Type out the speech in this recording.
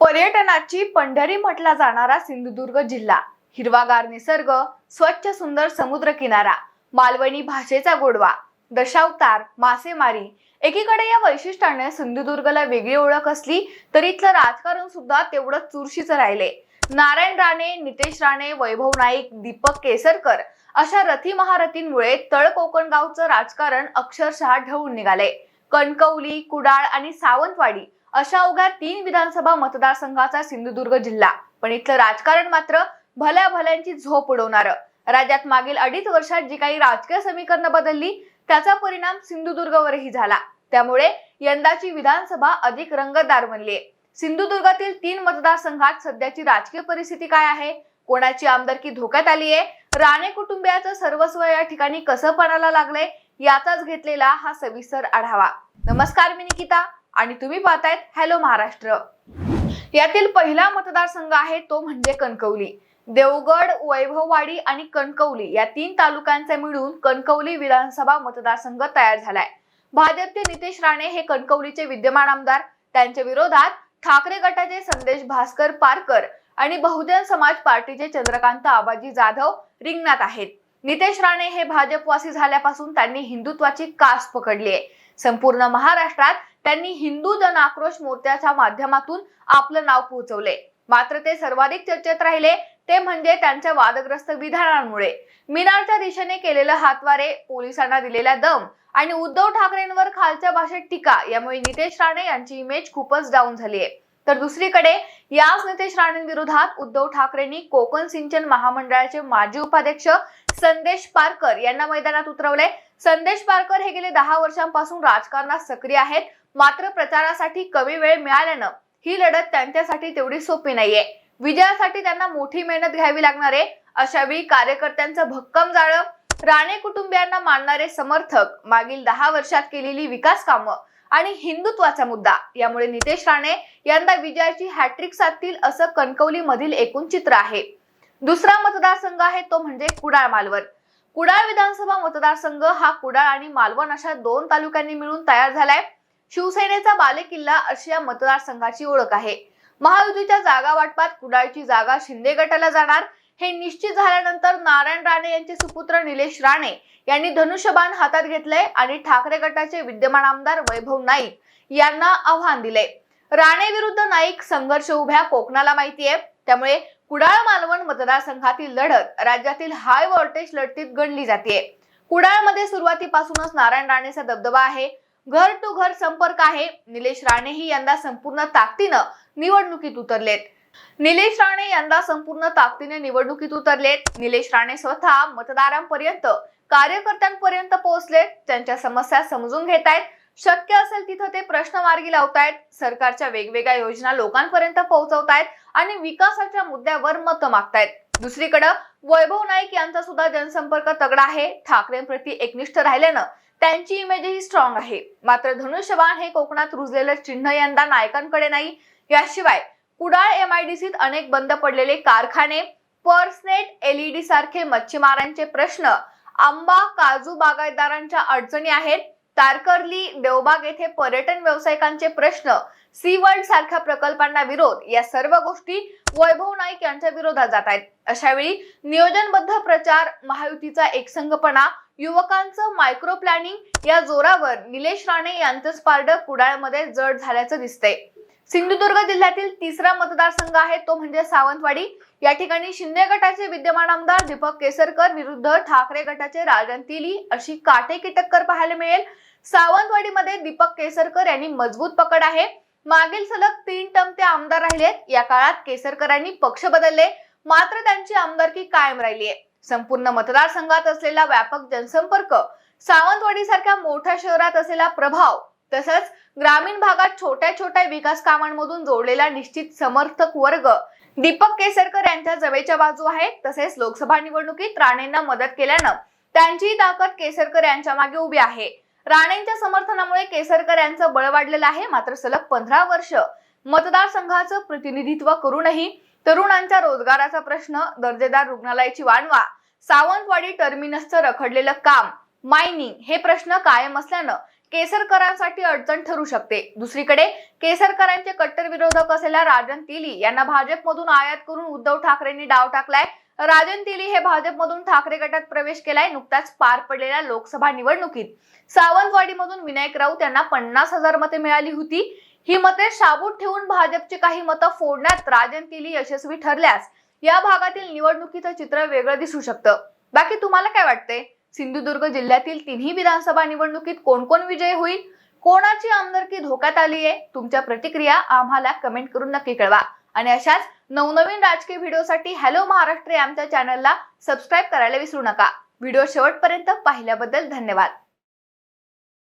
पर्यटनाची पंढरी म्हटला जाणारा सिंधुदुर्ग जिल्हा. हिरवागार निसर्ग स्वच्छ सुंदर समुद्र किनारा मालवणी भाषेचा गोडवा दशावतार मासेमारी. एकीकडे या वैशिष्ट्याने सिंधुदुर्गला वेगळी ओळख असली तरी इथलं राजकारण सुद्धा तेवढं चुरशीचं राहिले. नारायण राणे नितेश राणे वैभव नाईक दीपक केसरकर अशा रथी महारथींमुळे तळ कोकण गावचं राजकारण अक्षरशः ढवून निघाले. कणकवली कुडाळ आणि सावंतवाडी अशा अवघ्या तीन विधानसभा मतदारसंघाचा सिंधुदुर्ग जिल्हा. पण इथलं राजकारण मात्र भल्या भल्यांची झोप उडवणार. राज्यात मागील अडीच वर्षात जी काही राजकीय समीकरणं बदलली त्याचा परिणाम सिंधुदुर्गवरही झाला. त्यामुळे यंदाची विधानसभा अधिक रंगतदार बनली सिंधुदुर्गातील तीन मतदारसंघात सध्याची राजकीय परिस्थिती काय आहे? कोणाची आमदारकी धोक्यात आली आहे राणे कुटुंबियाचं सर्वस्व या ठिकाणी कसं पणाला लागलंय? याचाच घेतलेला हा सविस्तर आढावा. नमस्कार मी निकिता. आणि तुम्ही पाहतायत हॅलो महाराष्ट्र. यातील पहिला मतदारसंघ आहे तो म्हणजे कणकवली. देवगड वैभववाडी आणि कणकवली या तीन तालुक्यांचे मिळून कणकवली विधानसभा मतदारसंघ तयार झालाय. भाजपचे नितेश राणे हे कणकवलीचे विद्यमान आमदार. त्यांच्या विरोधात ठाकरे गटाचे संदेश भास्कर पारकर आणि बहुजन समाज पार्टीचे चंद्रकांत आबाजी जाधव रिंगणात आहेत. नितेश राणे हे भाजपवासी झाल्यापासून त्यांनी हिंदुत्वाची कास पकडली आहे. संपूर्ण महाराष्ट्रात त्यांनी हिंदू जन आक्रोश मोर्चाच्या माध्यमातून आपलं नाव पोहोचवले. मात्र ते सर्वाधिक चर्चेत राहिले ते म्हणजे त्यांच्या वादग्रस्त विधानांमुळे. मिनारच्या दिशेने केलेलं हातवारे पोलिसांना दिलेला दम आणि उद्धव ठाकरेंवर खालच्या भाषेत टीका यामुळे नितेश राणे यांची इमेज खूपच डाऊन झाली आहे तर दुसरीकडे याच नितेश राणेंविरोधात उद्धव ठाकरेंनी कोकण सिंचन महामंडळाचे माजी उपाध्यक्ष संदेश पारकर यांना मैदानात उतरवले संदेश पारकर हे गेले दहा वर्षांपासून राजकारणात सक्रिय आहेत. मात्र प्रचारासाठी कमी वेळ मिळाल्यानं ही लढत त्यांच्यासाठी तेवढी सोपी नाहीये. विजयासाठी त्यांना मोठी मेहनत घ्यावी लागणार आहे. अशा वेळी कार्यकर्त्यांचं भक्कम जाळं राणे कुटुंबियांना मानणारे समर्थक मागील दहा वर्षात केलेली विकास कामं आणि हिंदुत्वाचा मुद्दा यामुळे नितेश राणे यंदा विजयाची हॅट्रिक साधतील असं कणकवली मधील एकूण चित्र आहे. दुसरा मतदारसंघ आहे तो म्हणजे कुडाळ मालवण. कुडाळ विधानसभा मतदारसंघ हा कुडाळ आणि मालवण अशा दोन तालुक्यांनी मिळून तयार झालाय. शिवसेनेचा बालेकिल्ला अशी या मतदारसंघाची ओळख आहे. महायुतीच्या जागा वाटपात कुडाळची जागा शिंदे गटाला जाणार. हे निश्चित झाल्यानंतर नारायण राणे यांचे सुपुत्र निलेश राणे यांनी धनुष्यबाण हातात घेतलंय आणि ठाकरे गटाचे विद्यमान आमदार वैभव नाईक यांना आव्हान दिले राणे विरुद्ध नाईक संघर्ष उभ्या कोकणाला माहिती आहे त्यामुळे कुडाळ मालवण मतदारसंघातील लढत राज्यातील हाय व्होल्टेज लढतीत गणली जाते. कुडाळमध्ये सुरुवातीपासूनच नारायण राणेचा दबदबा आहे. घर टू घर संपर्क आहे. निलेश राणेही यंदा संपूर्ण ताकदीनं निवडणुकीत उतरलेत. निलेश राणे यंदा संपूर्ण ताकदीने निवडणुकीत उतरलेत. निलेश राणे स्वतः मतदारांपर्यंत कार्यकर्त्यांपर्यंत पोहोचलेत. त्यांच्या समस्या समजून घेत आहेत शक्य असेल तिथं ते प्रश्न मार्गी लावतायत. सरकारच्या वेगवेगळ्या योजना लोकांपर्यंत पोहोचवतायत आणि विकासाच्या मुद्द्यावर मतं मागतायत. दुसरीकडे वैभव नाईक यांचा सुद्धा जनसंपर्क तगडा आहे. ठाकरेंप्रती एकनिष्ठ राहिल्यानं त्यांची इमेजही स्ट्रॉंग आहे. मात्र धनुष्यबाण हे कोकणात रुजलेलं चिन्ह यंदा नायकांकडे नाही. याशिवाय कुडाळ एम आय डी सीत अनेक बंद पडलेले कारखाने पर्सनेट एलईडी सारखे मच्छीमारांचे प्रश्न आंबा काजू बागायतदारांच्या अडचणी आहेत. तारकर्ली देवबाग येथे पर्यटन व्यावसायिकांचे प्रश्न सी वर्ल्ड सारख्या प्रकल्पांना विरोध या सर्व गोष्टी वैभव नाईक यांच्या विरोधात जात आहेत. अशावेळी नियोजनबद्ध प्रचार महायुतीचा एकसंघपणा युवकांचं मायक्रो प्लॅनिंग या जोरावर निलेश राणे यांचंच पारड कुडाळमध्ये जड झाल्याचं दिसतंय. सिंधुदुर्ग जिल्ह्यातील तिसरा मतदारसंघ आहे तो म्हणजे सावंतवाडी. या ठिकाणी शिंदे गटाचे विद्यमान आमदार दीपक केसरकर विरुद्ध ठाकरे गटाचे राजन तिली अशी काटेकी टक्कर पाहायला मिळेल. सावंतवाडीमध्ये दीपक केसरकर यांनी मजबूत पकड आहे. मागील सलग तीन टर्म ते आमदार राहिलेत. या काळात केसरकरांनी पक्ष बदलले. मात्र त्यांची आमदारकी कायम राहिली आहे संपूर्ण मतदारसंघात असलेला व्यापक जनसंपर्क सावंतवाडी सारख्या मोठ्या शहरात असलेला प्रभाव तसंच ग्रामीण भागात छोट्या छोट्या विकास कामांमधून जोडलेला निश्चित समर्थक वर्ग दीपक केसरकर यांच्या जमेच्या बाजू आहे. तसेच लोकसभा निवडणुकीत राणेंना मदत केल्यानं त्यांची ताकद केसरकर यांच्या मागे उभी आहे. राणेंच्या समर्थनामुळे केसरकर यांचं बळ वाढलेलं आहे. मात्र सलग पंधरा वर्ष मतदारसंघाचं प्रतिनिधित्व करूनही तरुणांच्या रोजगाराचा प्रश्न दर्जेदार रुग्णालयाची वाणवा सावंतवाडी टर्मिनसचं रखडलेलं काम मायनिंग हे प्रश्न कायम असल्यानं केसरकरांसाठी अडचण ठरू शकते. दुसरीकडे केसरकरांचे कट्टर विरोधक असलेल्या राजन तिली यांना भाजपमधून आयात करून उद्धव ठाकरेंनी डाव टाकलाय. राजन तिली हे भाजपमधून ठाकरे गटात प्रवेश केलाय नुकताच पार पडलेल्या लोकसभा निवडणुकीत. सावंतवाडीमधून विनायक राऊत यांना पन्नास हजार मते मिळाली होती. ही मते शाबूत ठेवून भाजपची काही मतं फोडण्यात राजन तिली यशस्वी ठरल्यास या भागातील निवडणुकीचं चित्र वेगळं दिसू शकतं. बाकी तुम्हाला काय वाटतंय? सिंधुदुर्ग जिल्ह्यातील तिन्ही विधानसभा निवडणुकीत कोण कोण विजय होईल? कोणाची आमदारकी धोक्यात आली आहे? तुमच्या प्रतिक्रिया आम्हाला कमेंट करून नक्की कळवा. आणि अशाच नवनवीन राजकीय व्हिडिओसाठी हॅलो महाराष्ट्र आमच्या चॅनलला सबस्क्राईब करायला विसरू नका. व्हिडिओ शेवटपर्यंत पाहिल्याबद्दल धन्यवाद.